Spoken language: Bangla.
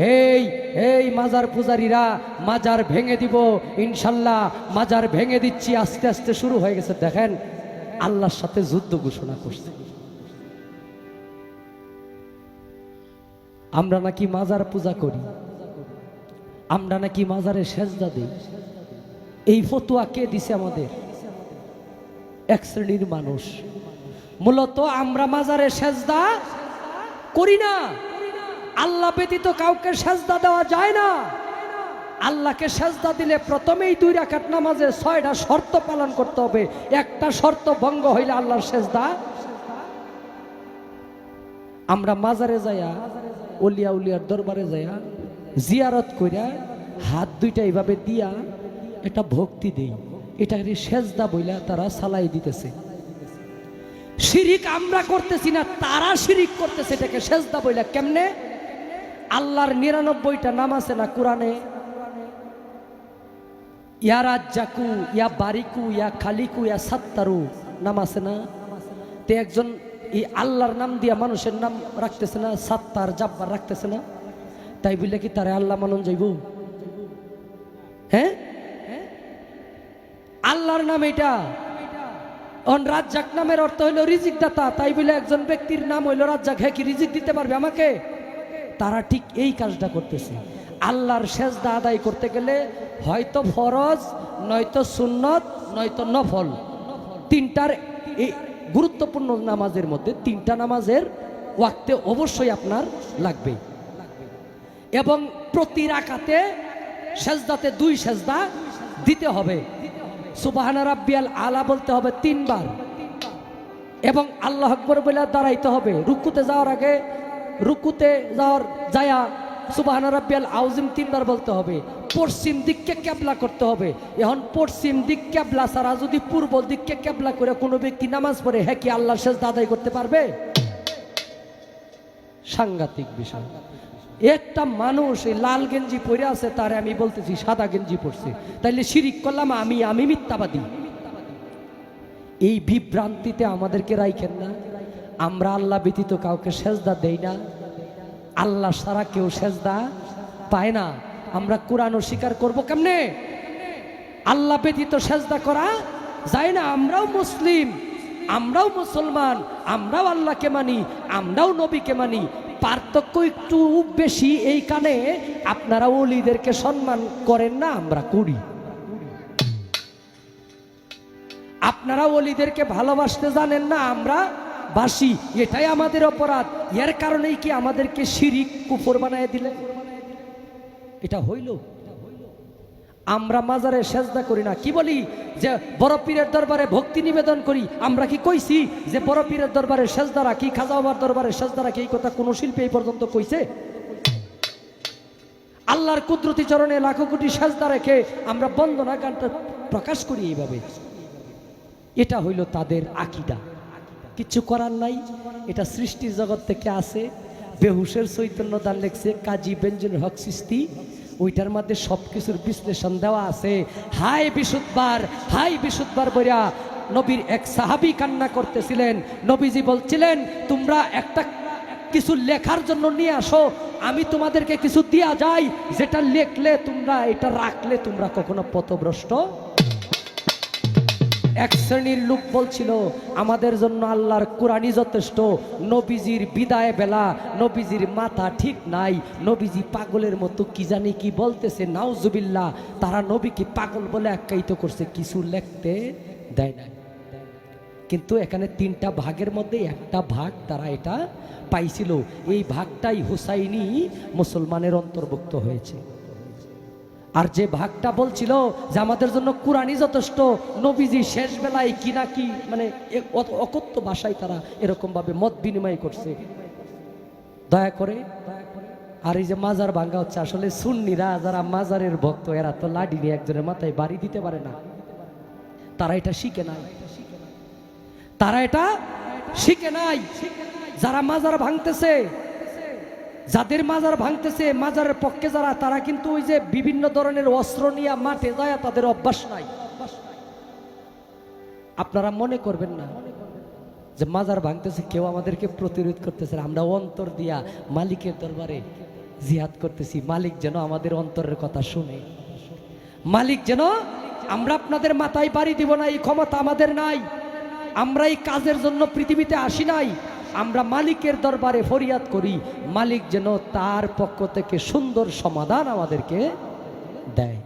এই এই মাজার পূজারীরা মাজার ভেঙে দিব, ইনশাল্লাহ মাজার ভেঙে দিচ্ছি, আস্তে আস্তে শুরু হয়ে গেছে। দেখেন, আল্লাহর সাথে যুদ্ধ ঘোষণা করছে। আমরা নাকি মাজার পূজা করি, আমরা নাকি মাজারে সেজদা দিই। এই ফতুয়া কে দিছে আমাদের? এক শ্রেণির মানুষ। মূলত আমরা মাজারে সেজদা করি না। আল্লাহ ব্যতীত কাউকে সেজদা দেওয়া যায় না। আল্লাহকে সেজদা দিলে প্রথমেই দুই রাকাত নামাজে ছয়টা শর্ত পালন করতে হবে। একটা শর্ত ভঙ্গ হইলে আল্লাহর সেজদা। আমরা মাজারে যাইয়া, উলিয়া উলিয়ার দরবারে যাইয়া, জিয়ারত কইরা হাত দুইটা এইভাবে দিয়া এটা ভক্তি দেই। এটা সেজদা বইলা তারা সালাই দিতেছে। শিরিক আমরা করতেছি না, তারা শিরিক করতেছে, এটাকে সেজদা বইলা কেমনে? আল্লাহর নিরানব্বইটা নাম আছে না কোরআনে? ইয়া রাজ্জাকু, ইয়া বারিকু, ইয়া খালিকু, ইয়া সাত্তারু নাম আছে না? তে একজন এই আল্লাহর নাম দিয়া মানুষের নাম রাখতেছে না, সাত্তার, জাব্বার রাখতেছে না? তাই বললে কি তারে আল্লাহ মানন যাইব? হ্যাঁ? আল্লাহর নাম এটা অন রাজ্জাক নামের অর্থ হইল রিজিক দাতা তাই বলে একজন ব্যক্তির নাম হইল রাজ্জাক। হ্যাঁ কি রিজিক দিতে পারবে আমাকে? তারা ঠিক এই কাজটা করতেছে। আল্লাহর সেজদা আদায় করতে গেলে হয়তো ফরজ, নয়তো সুন্নত, নয়তো নফল। তিনটার এই গুরুত্বপূর্ণ নামাজের মধ্যে তিনটা নামাজের ওয়াক্তে অবশ্যই আপনার লাগবে। এবং প্রতি রাকাতে সেজদাতে দুই সেজদা দিতে হবে। সুবাহানা রাব্বিয়াল আলা বলতে হবে তিনবার। এবং আল্লাহ আকবর বলে দাঁড়াইতে হবে। রুকুতে যাওয়ার আগে রুকুতে যাওয়ার যায়া সুবাহানা রাব্বিয়াল আউজিম তিনবার বলতে হবে, পশ্চিম দিককে ক্যাবলা করতে হবে। এখন পশ্চিম দিক ক্যাবলা ছাড়া যদি পূর্ব দিককে ক্যাবলা করে কোনো ব্যক্তি নামাজ পড়ে হ্যাঁ কি আল্লাহ শেষ দাদাই করতে পারবে? সাংঘাতিক বিষয়। একটা মানুষ এই লাল গেঞ্জি পরে আছে, তারে আমি বলতেছি সাদা গেঞ্জি পরছে। তাইলে শিরিক করলাম, আমি আমি মিথ্যাবাদী। এই বিভ্রান্তিতে আমাদেরকে রাইখেন না। আমরা আল্লাহ ব্যতীত কাউকে সেজদা দেই না। আল্লাহ সারা কেউ সেজদা পায় না। আমরা কোরআন স্বীকার করব কেমনে? আল্লাহ ব্যতীত সেজদা করা যায় না। আমরাও মুসলিম, আমরাও মুসলমান, আমরাও আল্লাহকে মানি, আমরাও নবীকে মানি। পার্থক্য একটু বেশি এই কানে। আপনারা ওলিদেরকে সম্মান করেন না, আমরা করি। আপনারা ওলিদেরকে ভালোবাসতে জানেন না, আমরা বাসি, এটাই আমাদের অপরাধ। এর কারণেই কি আমাদেরকে শিরিক, কুফর বানায় দিলেন এটা হইল। আমরা মাজারে সেজদা করি না। কি বলি? যে বড় পীরের দরবারে ভক্তি নিবেদন করি। আমরা কি কইছি যে বড় পীরের দরবারে সেজদা রাখি, খাজা বাবার দরবারে সেজদা রাখি? এই কথা কোনো শিল্পী এই পর্যন্ত কইছে? আল্লাহর কুদরতি চরণে লাখো কোটি সেজদা রেখে আমরা বন্দনা গানটা প্রকাশ করি এইভাবে। এটা হইল তাদের আকিদা। কিছু করার নাই। এটা সৃষ্টি জগৎ থেকে আসে। বেহুশের চৈতন্য দান লেখছে, কাজী বেঞ্জুল হক সৃষ্টি। ওইটার মধ্যে সব কিছুর বিশ্লেষণ দেওয়া আছে। হাই বিশুদ্ধবার হাই বিশুদ্ধবার বইয়া নবীর এক সাহাবি কান্না করতেছিলেন। নবীজি বলছিলেন, তোমরা একটা কিছু লেখার জন্য নিয়ে আসো। আমি তোমাদেরকে কিছু দিয়া যাই। যেটা লেখলে তোমরা, এটা রাখলে তোমরা কখনো পথভ্রষ্ট এক শ্রেণির লোক বলছিল, আমাদের জন্য আল্লাহর কোরআনই যথেষ্ট। নবীজির বিদায় বেলা, নবীজির মাথা ঠিক নাই। নবীজি পাগলের মতো কি জানি কি বলতেছে, নাউজুবিল্লাহ। তারা নবীকে পাগল বলে আখ্যায়িত করছে, কিছু লিখতে দেয় না কিন্তু এখানে তিনটা ভাগের মধ্যে একটা ভাগ তারা এটা পাইছিল। এই ভাগটাই হুসাইনি মুসলমানের অন্তর্ভুক্ত হয়েছে। আর যে ভাগটা বলছিল যে আমাদের জন্য কোরআনই যথেষ্ট, নবীজি শেষ বেলায় কি না কি মানে এ- অ- অকথ্য ভাষায় তারা এরকম ভাবে মত বিনিময় করছে। দয়া করে, আর এই যে মাজার ভাঙ্গা হচ্ছে, আসলে সুন্নিরা যারা মাজারের ভক্ত, এরা তো লাডি নিয়ে একজনের মাথায় বাড়ি দিতে পারে না। তারা এটা শিখে নাই। তারা এটা শিখে নাই। যারা মাজার ভাঙতেছে যাদের মাজার ভাঙতেছে, মাজারের পক্ষে যারা, তারা কিন্তু ওই যে বিভিন্ন ধরনের অস্ত্র নিয়ে মাঠে যায়, তাদের অভ্যাস নাই। আপনারা মনে করবেন না যে মাজার ভাঙতেছে, কেউ আমাদেরকে প্রতিরোধ করতেছে। আমরা অন্তর দিয়া মালিকের দরবারে জিহাদ করতেছি। মালিক যেন আমাদের অন্তরের কথা শুনে। মালিক যেন, আমরা আপনাদের মাথায় বাড়ি দিব না, এই ক্ষমতা আমাদের নাই। আমরা এই কাজের জন্য পৃথিবীতে আসি নাই। আমরা মালিকের দরবারে ফরিয়াদ করি। মালিক যেন তার পক্ষ থেকে সুন্দর সমাধান আমাদেরকে দেয়।